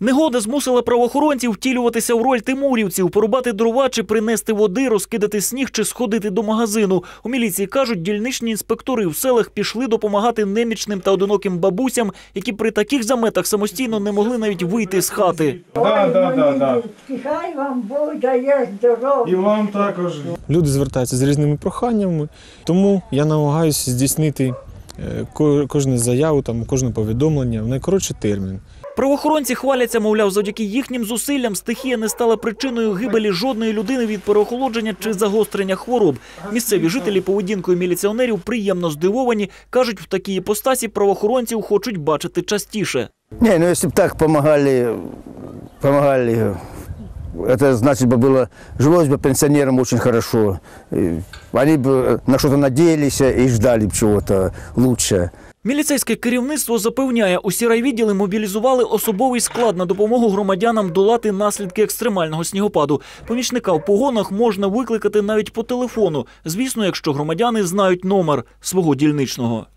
Негода змусила правоохоронців втілюватися в роль тимурівців, порубати дрова чи принести води, розкидати сніг чи сходити до магазину. У міліції кажуть, дільничні інспектори в селах пішли допомагати немічним та одиноким бабусям, які при таких заметах самостійно не могли навіть вийти з хати. Да, да, да, да. Хай вам дає здоров'я. І вам також. Люди звертаються з різними проханнями, тому я намагаюся здійснити кожну заяву, там, кожне повідомлення в найкоротший термін. Правоохоронці хваляться, мовляв, завдяки їхнім зусиллям стихія не стала причиною гибелі жодної людини від переохолодження чи загострення хвороб. Місцеві жителі поведінкою міліціонерів приємно здивовані. кажуть, в такій іпостасі правоохоронців хочуть бачити частіше. Не, ну если бы так помогали, помогали, это значит бы было, жилось бы пенсионерам очень хорошо. И Они бы на что-то надеялись и ждали бы чего-то лучше. Міліцейське керівництво запевняє, усі райвідділи мобілізували особовий склад на допомогу громадянам долати наслідки екстремального снігопаду. Помічника в погонах можна викликати навіть по телефону. Звісно, якщо громадяни знають номер свого дільничного.